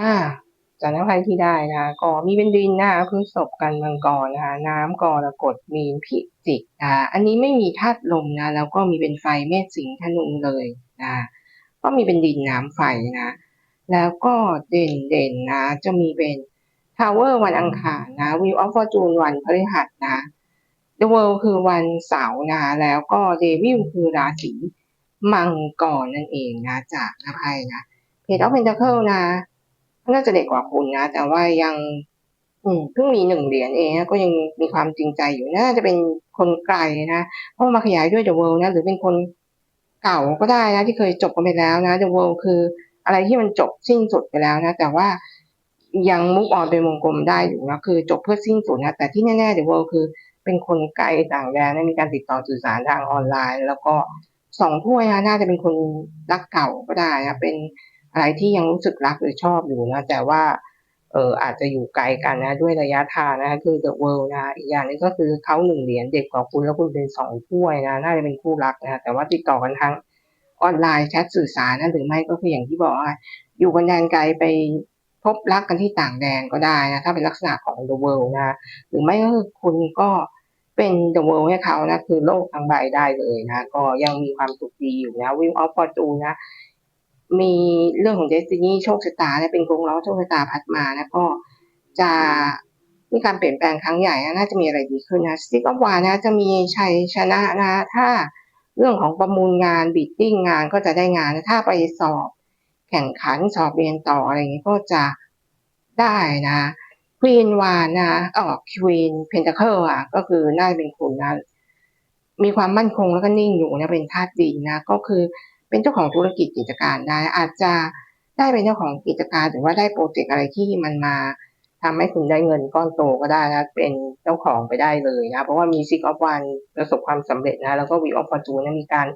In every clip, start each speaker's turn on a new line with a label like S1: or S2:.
S1: อาจากน้ำพันที่ได้นะก็มีเป็นดินนะคะพฤษภกันมังกรนะคะน้ำกรกฎมีนพิจิกนะคะอันนี้ไม่มีธาตุลมนะแล้วก็มีเป็นไฟเมษสิงห์ธนูเลยนะคะก็มีเป็นดินน้ำไฟนะ แล้วก็เด่นเด่นนะ จะมีเป็น Tower วันอังคารนะ Wheel of Fortune วันพฤหัสนะ The World คือวันเสาร์นะแล้วก็ Devil คือราศีมังกรนั่นเองนะจากนภัยนะ Page of Pentacle นะ น่าจะเด็กกว่าคุณนะ แต่ว่ายัง อืมเพิ่งมีหนึ่งเหรียญเองนะก็ยังมีความจริงใจอยู่น่าจะเป็นคนไกลนะเพราะมาขยายด้วย The World นะ หรือเป็นคนเก่าก็ได้นะ ที่เคยจบกันไปแล้วนะ The World คือ อะไรที่มันจบสิ้นสุดไปแล้วนะ แต่ว่ายังมุกออนเป็นวงกลมได้อยู่นะคือจบเพื่อสิ้นสุดนะแต่ที่แน่ๆ The World คือเป็นคนไกลต่างแดนนะมีการติดต่อสื่อสารทางออนไลน์ แล้วก็สองถ้วยนะน่าจะเป็นคนรักเก่าก็ได้นะเป็น อะไรที่ยังรู้สึกรักหรือชอบอยู่นะแต่ว่าเอออาจจะอยู่ไกลกันนะ ด้วยระยะทางนะคือ The World นะอีกอย่างนึงก็คือเขาหนึ่งเหรียญเด็กกว่าคุณแล้วคุณเป็นสองถ้วยนะน่าจะเป็นคู่รักนะแต่ว่าติดต่อกันทางออนไลน์แชทสื่อสารนะหรือไม่ก็คืออย่างที่บอกว่าอยู่กันแดนไกลไปพบรักกันที่ต่างแดนก็ได้นะถ้าเป็นลักษณะของ The World นะหรือไม่ก็คือคุณก็เป็น The World ให้เขานะคือโลกทั้งใบได้เลยนะ ก็ยังมีความสุขดีอยู่นะ Wheel of Fortune นะ มีเรื่องของ Destiny โชคชะตาเนี่ยเป็นกงล้อโชคชะตาพัดมานะก็จะมีการเปลี่ยนแปลงครั้งใหญ่นะน่าจะมีอะไรดีขึ้นนะ Stick of War นะจะมีชัยชนะนะถ้าเรื่องของประมูลงานบิดดิ้งงานก็จะได้งานนะถ้าไปสอบ แข่งขันสอบเรียนต่ออะไรอย่างนี้ก็จะได้นะควีนวานะเออควีนเพนทาเคิลอะ ก็คือน่าจะเป็นคุณนะมีความมั่นคงแล้วก็นิ่งอยู่นะเป็นธาตุดินนะ ก็คือ เป็นเจ้าของธุรกิจกิจการได้ อาจจะได้เป็นเจ้าของกิจการหรือว่าได้โปรเจกต์อะไรที่มันมาทำให้คุณได้เงินก้อนโตก็ได้นะเป็นเจ้าของไปได้เลยนะเพราะว่ามีซิกออฟวันประสบความสำเร็จนะแล้วก็วีออฟฟอร์จูนมีการ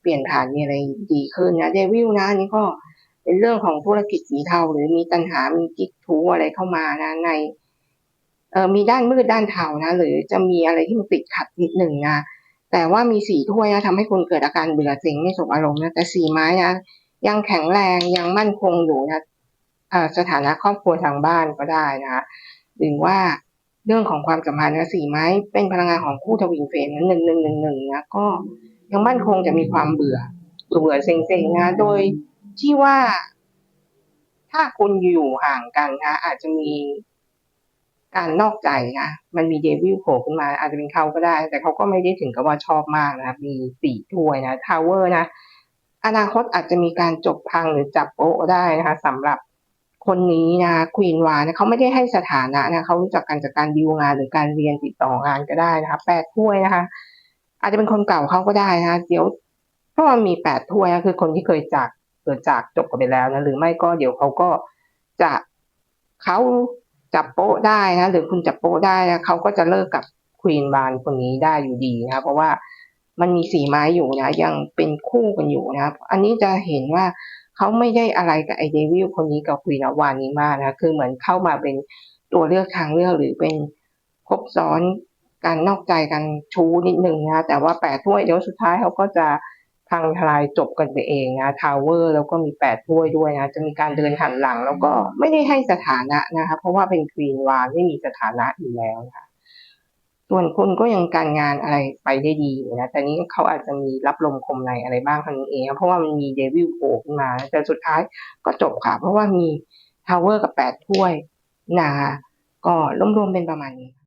S1: เปลี่ยนผ่านมีอะไรดีขึ้นนะเดวิลนะนนี้ก็เป็นเรื่องของธุรกิจสีเทาหรือมีตัญหา มีกิ๊กทูอะไรเข้ามานะในเออมีด้านมืดด้านเทานะ หรือจะมีอะไรที่มันติดขัดนิดหนึ่งนะ แต่ว่ามีสีถ้วยนะทำให้คุณเกิดอาการเบื่อเซ็งไม่สบอารมณ์นะแต่สีไม้นะยังแข็งแรงยังมั่นคงอยู่นะสถานะครอบครัวทางบ้านก็ได้นะคะหรือว่าเรื่องของความสัมพันธ์นะสีไม้เป็นพลังงานของคู่ทวินเฟรมนหนึ่งหนึ่งหนึ่งหนึ่งนะก็ยังมั่นคงจะมีความเบื่อเบื่อเซ็งเซ็งนะโดยที่ว่า ถ้าคุณอยู่ห่างกันนะอาจจะมี การนอกใจนะมันมีเดวิลโผล่ขึ้นมา อาจจะเป็นเขาก็ได้ แต่เขาก็ไม่ได้ถึงกับว่าชอบมากนะมีสี่ถ้วยนะทาวเวอร์นะ อนาคตอาจจะมีการจบพังหรือจับโป๊ะได้นะคะสำหรับคนนี้นะควีนวานะเขาไม่ได้ให้สถานะนะเขารู้จักกันจากการดีลงานหรือการเรียนติดต่องานก็ได้นะคะแปดถ้วยนะคะ อาจจะเป็นคนเก่าเขาก็ได้นะะเดี๋ยวเพราะมันมีแปดถ้วยนะคือคนที่เคยจากเกิดจากจบกันไปแล้วนะหรือไม่ก็เดี๋ยวเขาก็จะเขา จับโป๊ะได้นะหรือคุณจับโป๊ะได้นะเขาก็จะเลิกกับควีนบานคนนี้ได้อยู่ดีนะเพราะว่ามันมีสีไม้อยู่นะ ยังเป็นคู่กันอยู่นะอันนี้จะเห็นว่าเขาไม่ได้อะไรกับไอเดวิลคนนี้กับควีนวานนี้มากนะคือเหมือนเข้ามาเป็นตัวเลือกทางเลือกหรือเป็นครบซ้อนการนอกใจกันชู้นิดนึงนะแต่ว่าแปดถ้วยเดี๋ยวสุดท้ายเขาก็จะ พังทลายจบกันไปเองนะทาวเวอร์แล้วก็มีแปดถ้วยด้วยนะจะมีการเดินหันหลัง แล้วก็ไม่ได้ให้สถานะนะคะเพราะว่าเป็นควีนวานไม่มีสถานะอยู่แล้วนะคะส่วนคุณก็ยังการงานอะไรไปได้ดีอยู่นะแต่นี้เขาอาจจะมีรับลมคมในอะไรบ้างเท่านั้นเอง เพราะว่ามันมีเดวิลโผล่ขึ้นมาแต่สุดท้ายก็จบค่ะ เพราะว่ามีทาวเวอร์กับแปดถ้วยนะคะก็รวมๆเป็นประมาณนี้